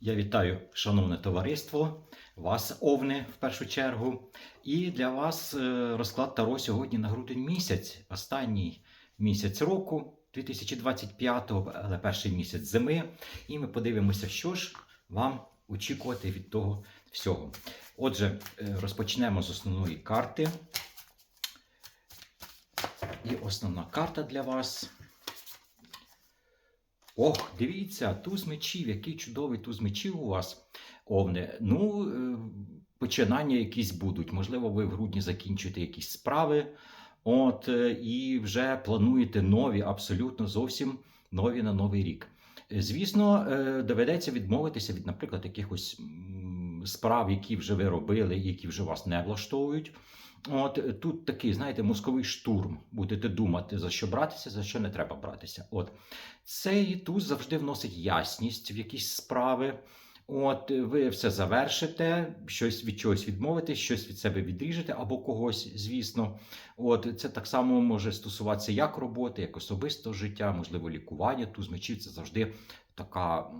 Я вітаю, шановне товариство, вас, Овни, в першу чергу. І для вас е, розклад Таро сьогодні на грудень місяць, останній місяць року 2025-го, але перший місяць зими. І ми подивимося, що ж вам очікувати від того всього. Отже, е, розпочнемо з основної карти. І основна карта для вас. Ох, дивіться, туз мечів, який чудовий туз мечів у вас, Овне. Ну, е, починання якісь будуть. Можливо, ви в грудні закінчуєте якісь справи. От, е, і вже плануєте нові, абсолютно зовсім нові на новий рік. Е, Звісно, доведеться відмовитися від, наприклад, якихось справ, які вже ви робили, які вже вас не влаштовують. От е, тут такий, знаєте, мозковий штурм. Будете думати, за що братися, за що не треба братися. От цей туз завжди вносить ясність в якісь справи. От е, ви все завершите, щось від чогось відмовитесь, щось від себе відріжете або когось, звісно. От це так само може стосуватися як роботи, як особистого життя, можливо, лікування. Туз мечів це завжди така.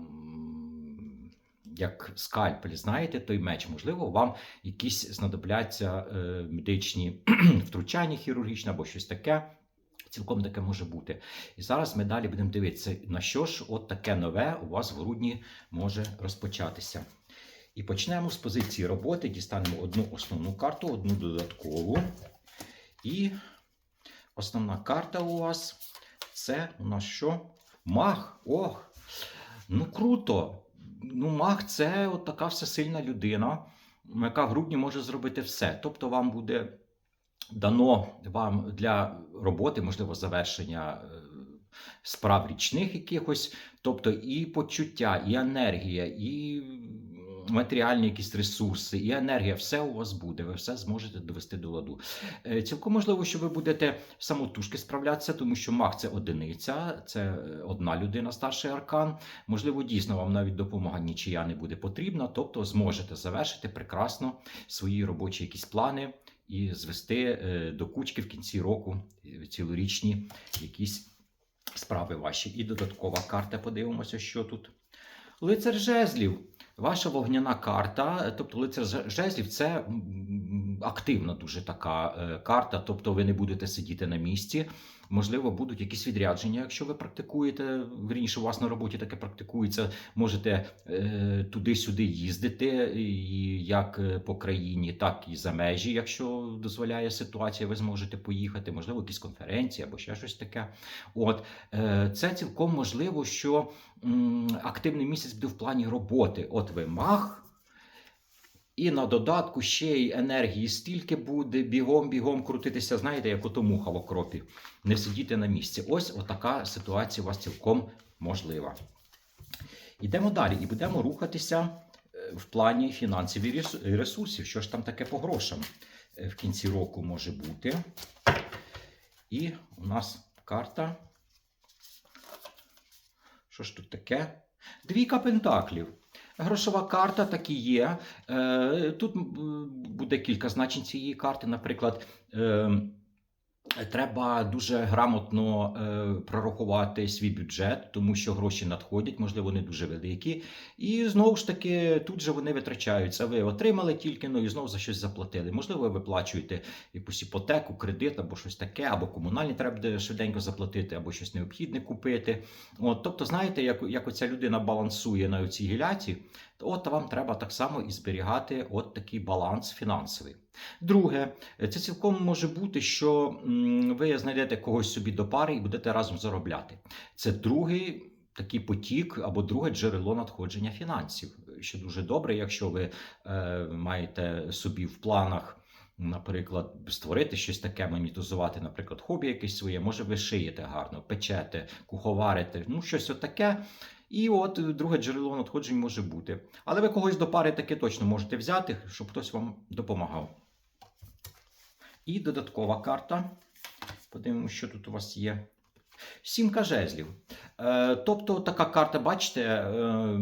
Як скальпель, знаєте, той меч, можливо, вам якісь знадобляться е, медичні втручання хірургічні або щось таке. Цілком таке може бути. І зараз ми далі будемо дивитися, на що ж от таке нове у вас в грудні може розпочатися. І почнемо з позиції роботи. Дістанемо одну основну карту, одну додаткову. І основна карта у вас це у нас що? Мах. Ох! Ну круто! Ну, маг це от така всесильна людина, яка в грудні може зробити все. Тобто, вам буде дано вам для роботи, можливо, завершення е, справ річних якихось, тобто і почуття, і енергія, і матеріальні якісь ресурси, і енергія, все у вас буде, ви все зможете довести до ладу. Е, Цілком можливо, що ви будете самотужки справлятися, тому що маг це одиниця, це е, одна людина, старший аркан. Можливо, дійсно вам навіть допомога нічия не буде потрібна, тобто зможете завершити прекрасно свої робочі якісь плани і звести е, до кучки в кінці року цілорічні якісь справи ваші. І додаткова карта. Подивимося, що тут. Лицар жезлів. Ваша вогняна карта, тобто лицар Же- жезлів, це активна дуже така е, карта, тобто ви не будете сидіти на місці. Можливо, будуть якісь відрядження, якщо ви практикуєте, вірніше, у вас на роботі таке практикується, можете е, туди-сюди їздити, і як е, по країні, так і за межі, якщо дозволяє ситуація, ви зможете поїхати, можливо, якісь конференції або ще щось таке. От е, це цілком можливо, що м, активний місяць буде в плані роботи. От ви мах. І на додатку ще й енергії стільки буде бігом-бігом крутитися, знаєте, як ото муха в окропі, не сидіти на місці. Ось отака ситуація у вас цілком можлива. Йдемо далі і будемо рухатися е, в плані фінансів і ресурсів. Що ж там таке по грошам е, в кінці року може бути? І у нас карта. Що ж тут таке? Двійка пентаклів. Грошова карта так і є. Е, Тут буде кілька значень цієї карти. Наприклад, е, треба дуже грамотно е, прорахувати свій бюджет, тому що гроші надходять, можливо, не дуже великі. І знову ж таки, тут же вони витрачаються. Ви отримали тільки, ну і знову за щось заплатили. Можливо, ви виплачуєте якусь іпотеку, кредит або щось таке, або комунальні треба буде швиденько заплатити, або щось необхідне купити. От, тобто, знаєте, як, як оця людина балансує на цій гіляці, от вам треба так само і зберігати от такий баланс фінансовий. Друге, це цілком може бути, що ви знайдете когось собі до пари і будете разом заробляти. Це другий такий потік або друге джерело надходження фінансів. Що дуже добре, якщо ви е, маєте собі в планах. Наприклад, створити щось таке, монетизувати, наприклад, хобі якесь своє, може, ви шиєте гарно, печете, куховарите, ну щось отаке. І от е, друге джерело надходжень може бути. Але ви когось до пари таки точно можете взяти, щоб хтось вам допомагав. І додаткова карта. Подивимося, що тут у вас є. Сімка жезлів. Е, тобто така карта, бачите, е,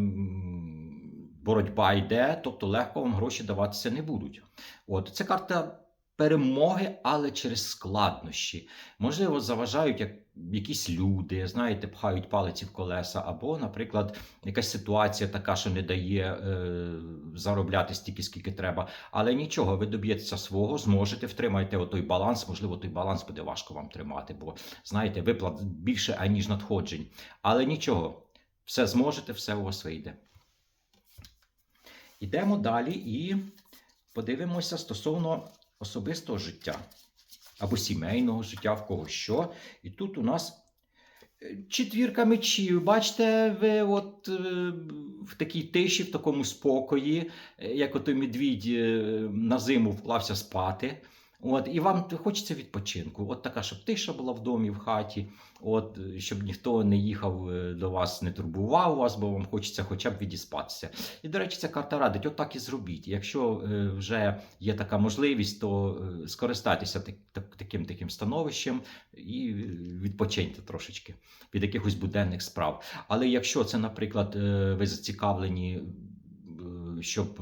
боротьба йде, тобто легко вам гроші даватися не будуть. От, Це карта перемоги, але через складнощі. Можливо, заважають як якісь люди, знаєте, пхають палиці в колеса, або, наприклад, якась ситуація така, що не дає е, заробляти стільки, скільки треба. Але нічого, ви доб'єтеся свого, зможете, втримаєте отой баланс. Можливо, той баланс буде важко вам тримати, бо знаєте, виплат більше, аніж надходжень. Але нічого, все зможете, все у вас вийде. Йдемо далі і подивимося стосовно особистого життя або сімейного життя, в кого що. І тут у нас е, четвірка мечів. Бачите, ви от е, в такій тиші, в такому спокої, е, як ото медвідь на зиму вклався спати. От, і вам хочеться відпочинку. От така, щоб тиша була в домі, в хаті, от, щоб ніхто не їхав е, до вас, не турбував вас, бо вам хочеться хоча б відіспатися. І, до речі, ця карта радить, от так і зробіть. Якщо е, вже є така можливість, то е, скористайтеся так, так, таким таким становищем і відпочиньте трошечки від якихось буденних справ. Але якщо це, наприклад, ви зацікавлені, щоб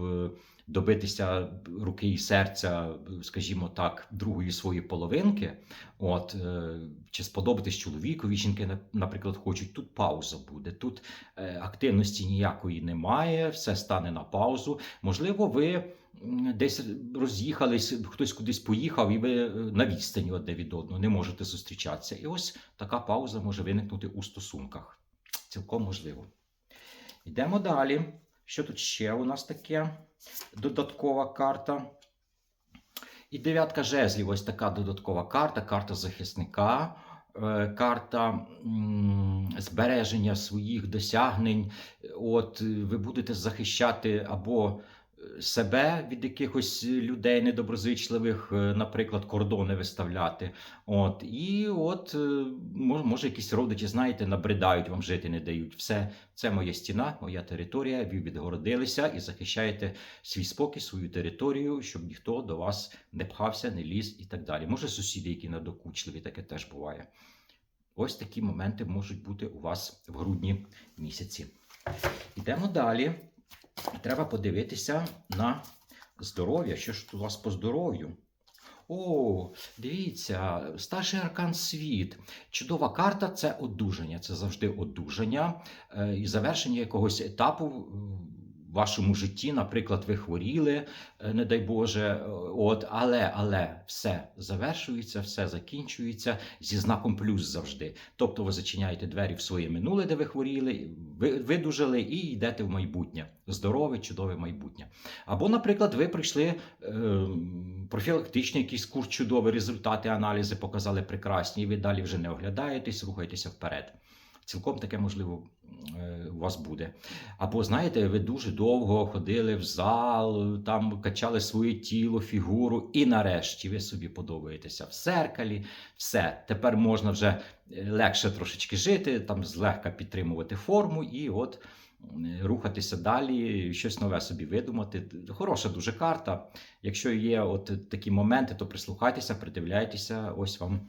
добитися руки і серця, скажімо так, другої своєї половинки, от, е, чи сподобатись чоловікові, жінки, наприклад, хочуть, тут пауза буде, тут е, активності ніякої немає, все стане на паузу. Можливо, ви десь роз'їхались, хтось кудись поїхав, і ви е, на відстані одне від одного не можете зустрічатися. І ось така пауза може виникнути у стосунках. Цілком можливо. Йдемо далі. Що тут ще у нас таке? Додаткова карта. І дев'ятка жезлів, ось така додаткова карта, карта захисника, е, карта збереження своїх досягнень. От ви будете захищати або себе від якихось людей недоброзичливих, е, наприклад, кордони виставляти. От, і от, е, може, якісь родичі, знаєте, набридають вам жити, не дають. Все, це моя стіна, моя територія. Ви відгородилися і захищаєте свій спокій, свою територію, щоб ніхто до вас не пхався, не ліз і так далі. Може, сусіди, які надокучливі, таке теж буває. Ось такі моменти можуть бути у вас в грудні місяці. Йдемо далі. Треба подивитися на здоров'я. Що ж у вас по здоров'ю? О, дивіться, старший аркан світ. Чудова карта це одужання. Це завжди одужання е, і завершення якогось етапу вашому житті. Наприклад, ви хворіли, е, не дай Боже, е, от, але, але все завершується, все закінчується зі знаком плюс завжди. Тобто ви зачиняєте двері в своє минуле, де ви хворіли, ви видужали і йдете в майбутнє. Здорове, чудове майбутнє. Або, наприклад, ви прийшли е, профілактичний якийсь курс, чудові результати, аналізи показали прекрасні, і ви далі вже не оглядаєтесь, рухаєтеся вперед. Цілком таке можливо у вас буде. Або, знаєте, ви дуже довго ходили в зал, там качали своє тіло, фігуру, і нарешті ви собі подобаєтеся в зеркалі. Все, тепер можна вже е, легше трошечки жити, там злегка підтримувати форму і от рухатися далі, щось нове собі видумати. Хороша дуже карта. Якщо є от такі моменти, то прислухайтеся, придивляйтеся, ось вам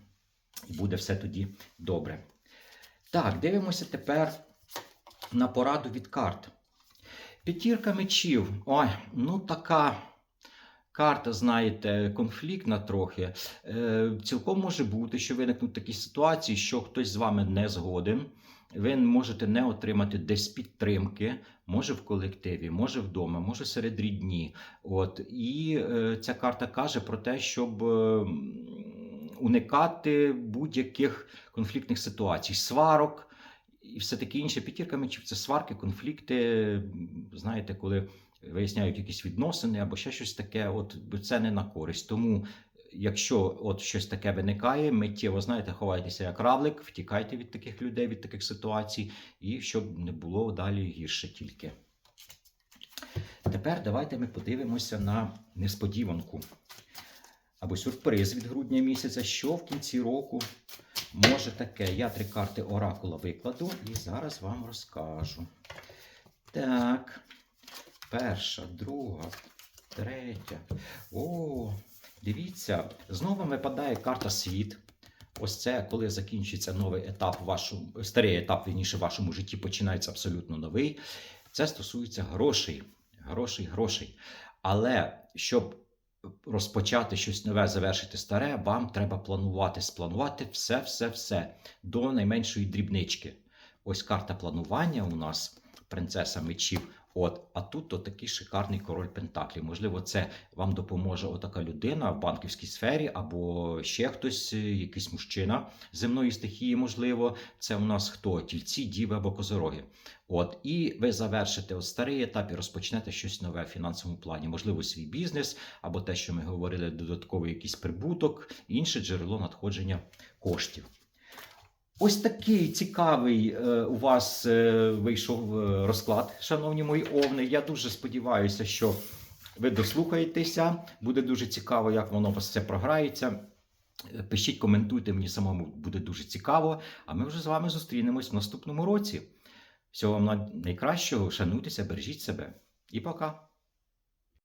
буде все тоді добре. Так, дивимося тепер на пораду від карт. П'ятірка мечів. Ой, ну така карта, знаєте, конфліктна трохи. Е, цілком може бути, що виникнуть такі ситуації, що хтось з вами не згоден. Ви можете не отримати десь підтримки, може в колективі, може вдома, може серед рідні. От і е, ця карта каже про те, щоб е, уникати будь-яких конфліктних ситуацій, сварок і все таке інше. П'ятірка мечів це сварки, конфлікти. Знаєте, коли виясняють якісь відносини або ще щось таке, от це не на користь. Тому. Якщо от щось таке виникає, миттєво знаєте, ховайтеся як равлик, втікайте від таких людей, від таких ситуацій, і щоб не було далі гірше тільки. Тепер давайте ми подивимося на несподіванку або сюрприз від грудня місяця, що в кінці року може таке. Я три карти оракула викладу і зараз вам розкажу. Так, перша, друга, третя. О, дивіться, знову випадає карта світ. Ось це, коли закінчиться новий етап, вашу, старий етап, вірніше, в вашому житті починається абсолютно новий. Це стосується грошей. Грошей, грошей. Але щоб розпочати щось нове, завершити старе, вам треба планувати, спланувати все, все, все до найменшої дрібнички. Ось карта планування у нас, принцеса мечів. От, а тут от такий шикарний король Пентаклів. Можливо, це вам допоможе отака людина в банківській сфері, або ще хтось, е, якийсь мужчина земної стихії, можливо. Це у нас хто? Тільці, діви або козороги. От, і ви завершите от старий етап і розпочнете щось нове в фінансовому плані. Можливо, свій бізнес, або те, що ми говорили, додатковий якийсь прибуток, інше джерело надходження коштів. Ось такий цікавий е, у вас е, вийшов е, розклад, шановні мої овни. Я дуже сподіваюся, що ви дослухаєтеся. Буде дуже цікаво, як воно у вас все програється. Пишіть, коментуйте, мені самому буде дуже цікаво. А ми вже з вами зустрінемось в наступному році. Всього вам найкращого, шануйтеся, бережіть себе і пока!